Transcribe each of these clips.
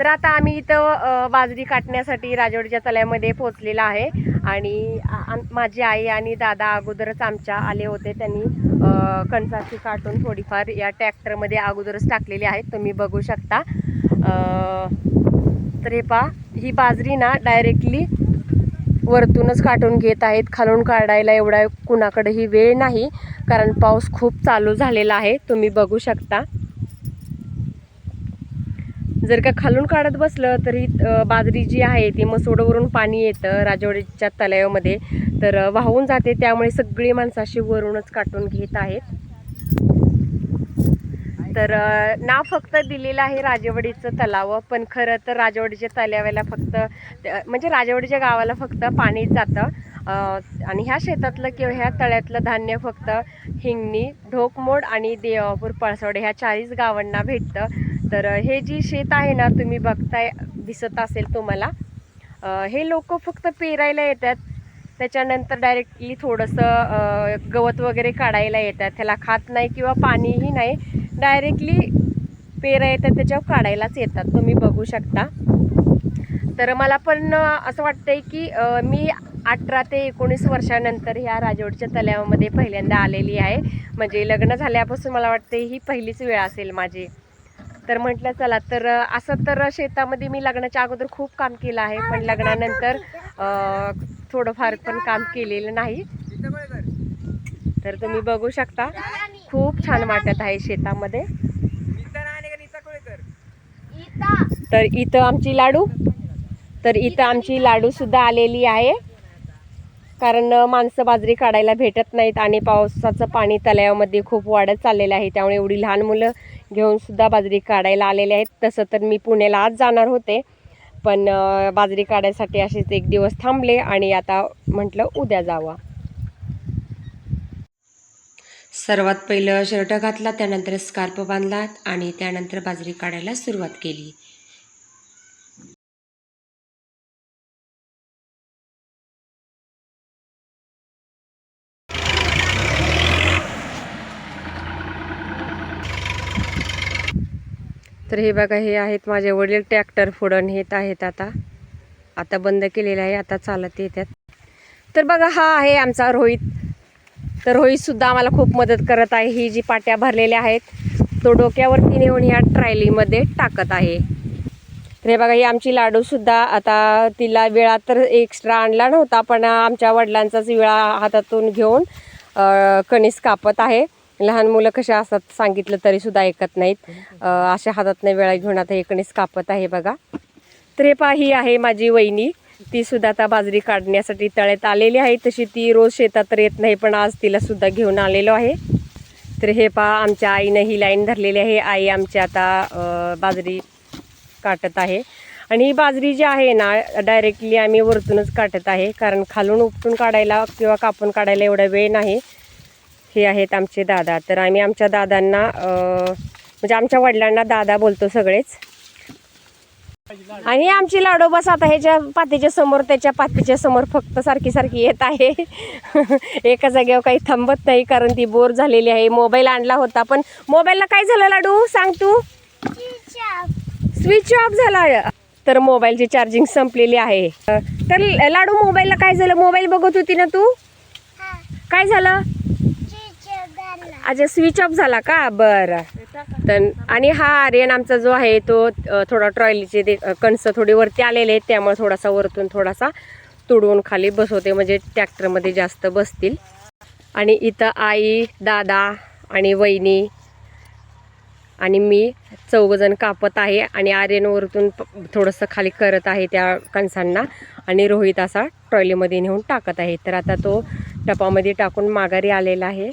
तर आता आम्ही इथं बाजरी काटण्यासाठी राजवाडीच्या तळ्यामध्ये पोचलेला आहे. आणि माझी आई आणि दादा अगोदरच आमच्या आले होते. त्यांनी कणसाची काटून थोडीफार या ट्रॅक्टरमध्ये अगोदरच टाकलेली आहेत. तुम्ही बघू शकता. तर हे पहा ही बाजरी ना डायरेक्टली वरतूनच काटून घेत आहेत. खालून काढायला एवढा कुणाकडेही वेळ नाही. कारण पाऊस खूप चालू झालेला आहे. तुम्ही बघू शकता. जर का खालून काढत बसलं तर ही बाजरी जी आहे ती मसोडवरून पाणी येतं राजवाड्याच्या तलावामध्ये. तर वाहून जाते. त्यामुळे सगळी माणसं अशी वरूनच काटून घेत आहेत. तर नाव फक्त दिलेलं आहे राजवाडीचं तलाव. पण खरं तर राजवाडीच्या तलावाला फक्त म्हणजे राजवाडीच्या गावाला फक्त पाणीच जातं. आणि ह्या शेतातलं किंवा ह्या तळ्यातलं धान्य फक्त हिंगणी ढोकमोड आणि देवापूर पळसवडे ह्या चाळीस गावांना भेटतं. तर हे जी शेत आहे ना तुम्ही बघताय दिसत असेल तुम्हाला. हे लोक फक्त पेरायला येतात. त्याच्यानंतर डायरेक्टली थोडंसं गवत वगैरे काढायला येतात. त्याला खात नाही किंवा पाणीही नाही. डायरेक्टली पेरा येतात त्याच्यावर काढायलाच येतात. तुम्ही बघू शकता. तर मला पण असं वाटतंय की मी अठरा ते एकोणीस वर्षानंतर ह्या राजवडच्या तलावामध्ये पहिल्यांदा आलेली आहे. म्हणजे लग्न झाल्यापासून मला वाटते ही पहिलीच वेळ असेल माझी. तर म्हटलं चला तर असं तर शेतामध्ये मी लग्नाच्या अगोदर खूप काम केलं आहे पण लग्नानंतर थोडंफार पण काम केलेलं नाही. तर तुम्ही बघू शकता खूप छान वाटत आहे शेतामध्ये. तर इथं आमची लाडू तर इथं आमची लाडू सुद्धा आलेली आहे. कारण माणसं बाजरी काढायला भेटत नाहीत आणि पावसाचं पाणी तलावामध्ये खूप वाढत चाललेलं आहे. त्यामुळे एवढी लहान मुलं घेऊन सुद्धा बाजरी काढायला आलेले आहेत. तसं तर मी पुण्याला आज जाणार होते. पण बाजरी काढायसाठी असेच एक दिवस थांबले आणि आता म्हटलं उद्या जावा. सर्वात पहिलं शर्ट घातला त्यानंतर स्कार्फ बांधला आणि त्यानंतर बाजरी काढायला सुरुवात केली. तर हे बघा हे आहेत माझे वडील. ट्रॅक्टर फोडण येत आहेत आता. आता बंद केलेलं आहे आता चालत येतात तर बघा हा आहे आमचा रोहित. तर रोहितसुद्धा आम्हाला खूप मदत करत आहे. ही जी पाट्या भरलेल्या आहेत तो डोक्यावरती नेऊन ह्या ट्रायलीमध्ये टाकत आहे. तर हे बघा ही आमची लाडूसुद्धा आता तिला वेळा तर एक्स्ट्रा आणला नव्हता पण आमच्या वडिलांचाच विळा हातातून घेऊन कणीस कापत आहे. लहान मुलं कशा असतात सांगितलं तरी सुद्धा ऐकत नाहीत. अशा हातातनं वेळा घेऊन आता कणीस कापत आहे बघा. तर हे पहा ही आहे माझी वहिनी. ती सुद्धा आता बाजरी काढण्यासाठी तळ्यात आलेली आहे. तशी ती रोज शेतात तर येत नाही पण आज तिला सुद्धा घेऊन आलेलो आहे. तर हे पहा आमच्या आईनं ही लाईन धरलेली आहे. आई आमची आता बाजरी काटत आहे. आणि ही बाजरी जी आहे ना डायरेक्टली आम्ही वरतूनच काटत आहे. कारण खालून उपटून काढायला किंवा कापून काढायला एवढा वेळ नाही. हे आहेत आमचे दादा. तर आम्ही आमच्या दादांना म्हणजे आमच्या वडिलांना दादा बोलतो सगळेच. आणि आमची लाडो बस आता ह्याच्या पातीच्या समोर त्याच्या पातीच्या समोर फक्त सारखी सारखी येत आहे. एका जागेवर काही थांबत नाही कारण ती बोर झालेली आहे. मोबाईल आणला होता पण मोबाईलला काय झालं लाडू? सांग तू. स्विच ऑफ झाला. तर मोबाईलची चार्जिंग संपलेली आहे. तर लाडू मोबाईलला काय झालं? मोबाईल बघत होती ना तू? काय झालं? अच्छा स्विच ऑफ झाला का? बरं. तर आणि हा आर्यन आमचा जो आहे तो थोडा ट्रॉलीचे ते कणस थोडी वरती आलेले आहेत त्यामुळे थोडासा वरतून थोडासा तुडवून खाली बसवते म्हणजे ट्रॅक्टरमध्ये जास्त बसतील. आणि इथं आई दादा आणि वहिनी आणि मी चौघजण कापत आहे आणि आर्यन वरतून थोडंसं खाली करत आहे त्या कणसांना आणि रोहित असा ट्रॉलीमध्ये नेऊन टाकत आहे. तर आता तो टपामध्ये टाकून माघारी आलेला आहे.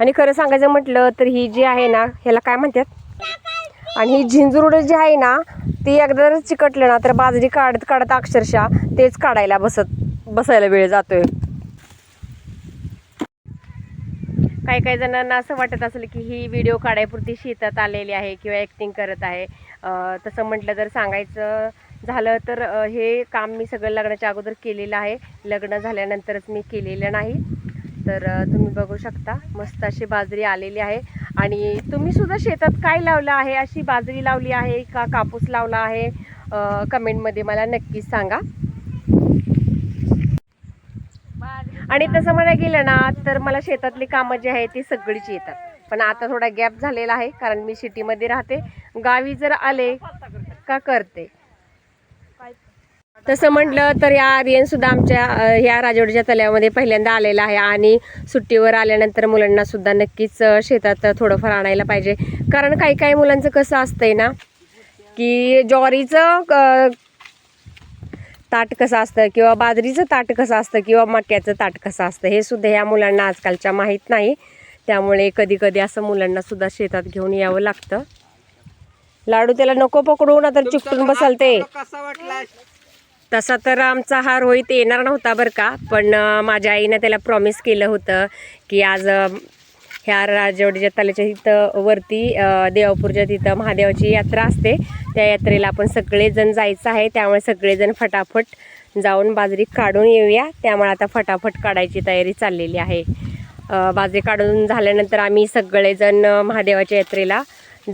आणि खरं सांगायचं म्हटलं तर ही जी आहे ना ह्याला काय म्हणतात? आणि ही झिंजुरुड जी आहे ना ती एकदा जर चिकटलं ना तर बाजरी काढत काढत अक्षरशः तेच काढायला बसत बसायला वेळ जातोय. काही काही जणांना असं वाटत असेल की ही व्हिडिओ काढायपुरती शेतात आलेली आहे किंवा ॲक्टिंग करत आहे. तसं म्हटलं जर सांगायचं झालं तर हे काम मी सगळं लग्नाच्या अगोदर केलेलं आहे. लग्न झाल्यानंतरच मी केलेलं नाही. तर तुम्ही बघू शकता मस्त अशी बाजरी आलेली आहे. आणि तुम्ही सुद्धा शेतात काय लावलं आहे? अशी बाजरी लावली आहे का कापूस लावला आहे? कमेंटमध्ये मला नक्कीच सांगा. आणि तसं मला गेलं ना तर मला शेतातली कामं जी आहे ती सगळीच येतात. पण आता थोडा गॅप झालेला आहे कारण मी सिटीमध्ये राहते. गावी जर आले का करते? तसं म्हटलं तर या आर्यन सुद्धा आमच्या ह्या राजवाडीच्या तल्यामध्ये पहिल्यांदा आलेला आहे आणि सुट्टीवर आल्यानंतर मुलांना सुद्धा नक्कीच शेतात थोडंफार आणायला पाहिजे. कारण काही काही मुलांचं कसं असतंय ना की ज्वारीचं ताट कसं असतं किंवा बाजरीचं ताट कसं असतं किंवा मक्याचं ताट कसं असतं हे सुद्धा ह्या मुलांना आजकालच्या माहीत नाही. त्यामुळे कधी कधी असं मुलांना सुद्धा शेतात घेऊन यावं लागतं. लाडू त्याला नको पकडू ना तर चिकटून बसाल ते कसा वाटलं तसा तर आमचा हा रोहित येणार नव्हता बरं का पण माझ्या आईनं त्याला प्रॉमिस केलं होतं की आज ह्या राजवडीच्या तल्याच्या तिथं वरती देवापूरच्या तिथं महादेवाची यात्रा असते. त्या यात्रेला आपण सगळेजण जायचं आहे त्यामुळे सगळेजण फटाफट जाऊन बाजरी काढून येऊया. त्यामुळे आता फटाफट काढायची तयारी चाललेली आहे. बाजरी काढून झाल्यानंतर आम्ही सगळेजण महादेवाच्या यात्रेला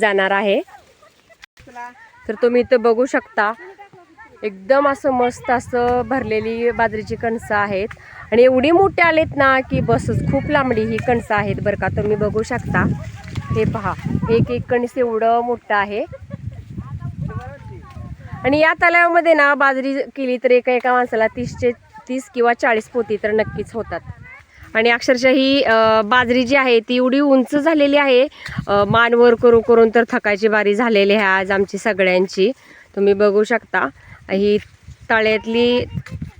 जाणार आहे. तर तुम्ही इथं बघू शकता एकदम असं मस्त असं भरलेली बाजरीची कणसं आहेत. आणि एवढी मोठी आलेत ना की बसच खूप लांबडी ही कणसं आहेत बरं का तुम्ही बघू शकता. हे पहा एक एक कणीस एवढं मोठं आहे. आणि या तलावामध्ये ना बाजरी केली तर एका एका माणसाला तीसचे तीस किंवा चाळीस पोती तर नक्कीच होतात. आणि अक्षरशः ही बाजरी जी आहे ती एवढी उंच झालेली आहे मानवर करू करून करून तर थकायची बारी झालेली आहे आज आमची सगळ्यांची. तुम्ही बघू शकता. ही तळ्यातली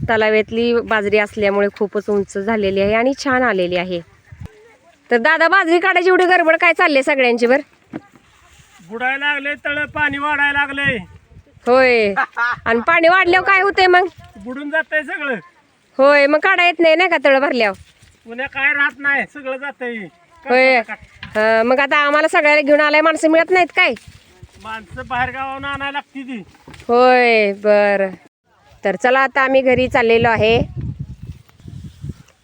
तलाव्यातली बाजरी असल्यामुळे खूपच उंच झालेली आहे आणि छान आलेली आहे. तर दादा बाजरी काढायची एवढी गडबड काय चालली सगळ्यांची बर? बुडायला लागले तळ पाणी वाढायला लागले. होय. आणि पाणी वाढल्यावर काय होतंय मग? बुडून जातंय सगळं. होय मग काढा येत नाही ना का तळ भरल्यावर? पुण्या काय राहत नाही सगळं जातंय. होय. मग आता आम्हाला सगळ्याला घेऊन आलाय माणसं मिळत नाहीत काय? माणसं बाहेर गावाहून आणायला लागती ती. होय बर. तर चला आता आम्ही घरी चाललेलो आहे.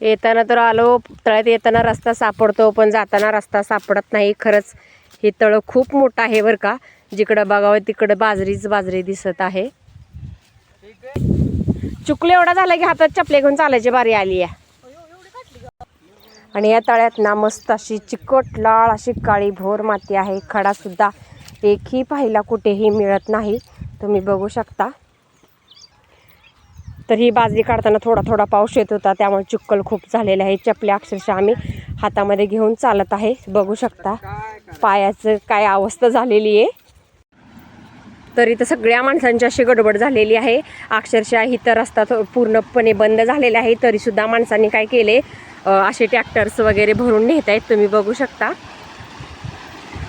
येताना तर आलो तळ्यात येताना रस्ता सापडतो पण जाताना रस्ता सापडत नाही. खरंच हे तळं खूप मोठं आहे बरं का. जिकडं बघावं तिकडं बाजरीच बाजरी दिसत आहे. चुकलं एवढा झाला की हातात चपले घेऊन चालायची बारी आली आहे. आणि या तळ्यात ना मस्त अशी चिकट लाळ अशी काळी भोर माती आहे. खडा सुद्धा एकही पाहायला कुठेही मिळत नाही. तुम्ही बघू शकता. तर ही बाजरी काढताना थोडा थोडा पाऊस येत होता. त्यामुळे चिक्कल खूप झालेलं आहे. चपल्या अक्षरशः आम्ही हातामध्ये घेऊन चालत आहे. बघू शकता पायाचं काय अवस्था झालेली आहे. तर इथं सगळ्या माणसांची अशी गडबड झालेली आहे. अक्षरशः इथं रस्ता थो- पूर्णपणे बंद झालेला आहे. तरीसुद्धा माणसांनी काय केले? असे ट्रॅक्टर्स वगैरे भरून नेत आहेत. तुम्ही बघू शकता.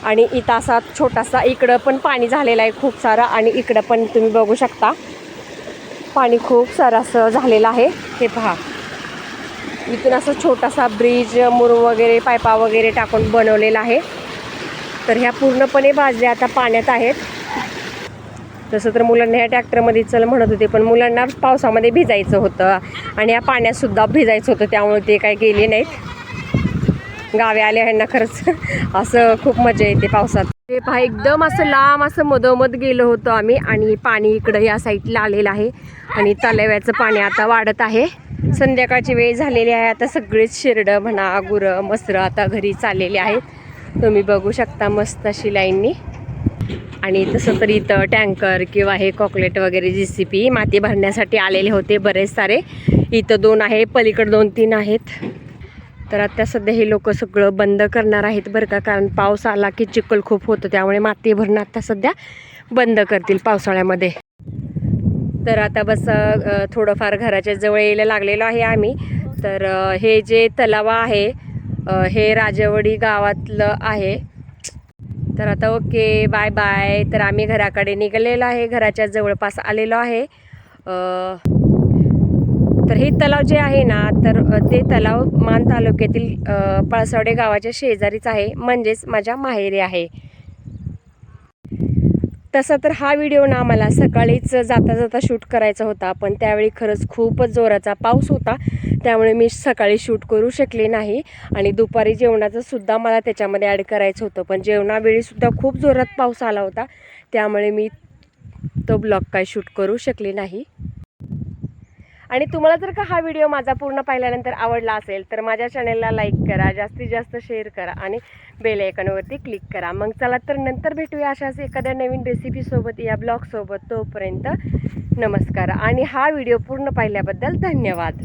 आणि इथं असा छोटासा इकडं पण पाणी झालेलं आहे खूप सारं आणि इकडं पण तुम्ही बघू शकता. पाणी खूप सारं असं झालेलं आहे. हे पहा. इथून असं छोटासा ब्रिज मुर वगैरे पायपा वगैरे टाकून बनवलेला आहे. तर ह्या पूर्णपणे बाजऱ्या आता पाण्यात आहेत. तसं तर मुलांना ह्या ट्रॅक्टरमध्ये चल म्हणत होते पण मुलांना पावसामध्ये भिजायचं होतं. आणि या पाण्यातसुद्धा भिजायचं होतं त्यामुळे ते काय गेले नाहीत. गावी आले ह्यांना खरंच. असं खूप मजा येते पावसात. ते पहा एकदम असं लांब असं मधोमध गेलो होतो आम्ही आणि पाणी इकडं या साईडला आलेलं आहे. आणि तलाव्याचं पाणी आता वाढत आहे. संध्याकाळची वेळ झालेली आहे. आता सगळेच शिरडं म्हणा गुरं मसरं आता घरी चाललेले आहेत. तुम्ही बघू शकता मस्त अशी लाईननी. आणि तसं तर इथं टँकर किंवा हे कॉकलेट वगैरे जी सी पी माती भरण्यासाठी आलेले होते बरेच सारे. इथं दोन आहे पलीकडे दोन तीन आहेत. तर आता सध्या हे लोक सगळं बंद करणार आहेत बरं का कारण पाऊस आला की चिखल खूप होतं त्यामुळे माती भरणं आता सध्या बंद करतील पावसाळ्यामध्ये. तर आता बस थोडंफार घराच्या जवळ यायला लागलेलो आहे आम्ही. तर हे जे तलाव आहे हे राजवडी गावातलं आहे. तर आता ओके बाय बाय तर आम्ही घराकडे निघालेलो आहे घराच्या जवळपास आलेलो आहे. तर हे तलाव जे आहे ना तर ते तलाव मान तालुक्यातील अ, पळसवडे गावाच्या शेजारीच आहे म्हणजेच माझ्या माहेरी आहे. तसा तर हा व्हिडिओ ना मला सकाळीच जाता जाता शूट करायचा होता पण त्यावेळी खरंच खूपच जोराचा पाऊस होता त्यामुळे मी सकाळी शूट करू शकले नाही आणि दुपारी जेवणाचं सुद्धा मला त्याच्यामध्ये ॲड करायचं होतं पण जेवणावेळीसुद्धा खूप जोरात पाऊस आला होता त्यामुळे मी तो ब्लॉग काय शूट करू शकले नाही. आणि तुम्हाला जर का हा व्हिडिओ माझा पूर्ण पाहिल्यानंतर आवडला असेल तर माझ्या चॅनलला लाईक करा जास्तीत जास्त शेअर करा आणि बेल आयकॉनवरती क्लिक करा. मग चला तर नंतर भेटूया अशाच एखाद्या नवीन रेसिपीसोबत या ब्लॉगसोबत तोपर्यंत नमस्कार. आणि हा व्हिडिओ पूर्ण पाहिल्याबद्दल धन्यवाद.